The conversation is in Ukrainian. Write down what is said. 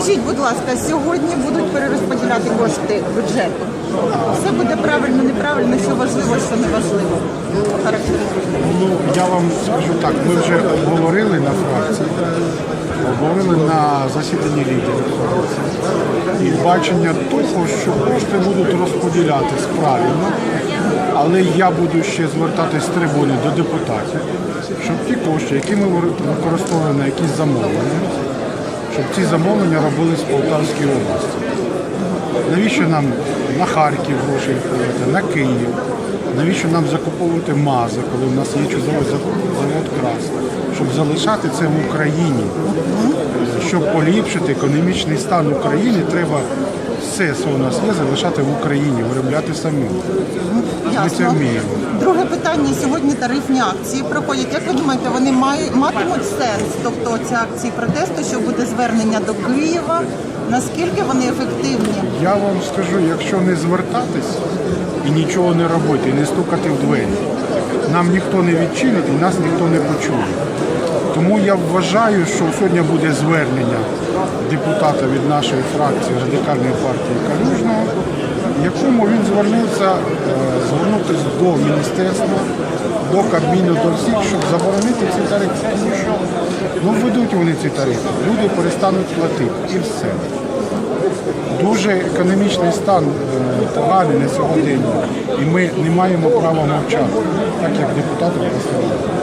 Скажіть, будь ласка, сьогодні будуть перерозподіляти кошти бюджету. Все буде правильно, неправильно, що важливо, що не важливо. Ну, я вам скажу так, ми вже обговорили на фракції, обговорили на засіданні лідерів фракції. І бачення того, що кошти будуть розподілятись правильно, але я буду ще звертатись з трибуни до депутатів, щоб ті кошти, які ми використовуємо на якісь замовлення, щоб ці замовлення робились в Полтавській області. Навіщо нам на Харків гроші відправляти, на Київ? Навіщо нам закуповувати МАЗи, коли в нас є чудовий зав- завод КРАС? Щоб залишати це в Україні. Щоб поліпшити економічний стан України, треба все, що у нас є, залишати в Україні, виробляти самі. Ми це вміємо. Друге питання. Сьогодні тарифні акції проходять. Як ви думаєте, вони мають матимуть сенс? Тобто ці акції протесту, що буде звернення до Києва? Наскільки вони ефективні? Я вам скажу, якщо не звертатись і нічого не робити, і не стукати в двері, нам ніхто не відчинить і нас ніхто не почує. Тому я вважаю, що сьогодні буде звернення депутата від нашої фракції Радикальної партії Калюжного, в якому він звернувся е, звернутися до міністерства, до Кабміну, до всіх, щоб заборонити ці тарифи. Ну, введуть вони ці тарифи, люди перестануть платити і все. Дуже економічний стан е, поганий на сьогодні, і ми не маємо права мовчати, так як депутати представляють.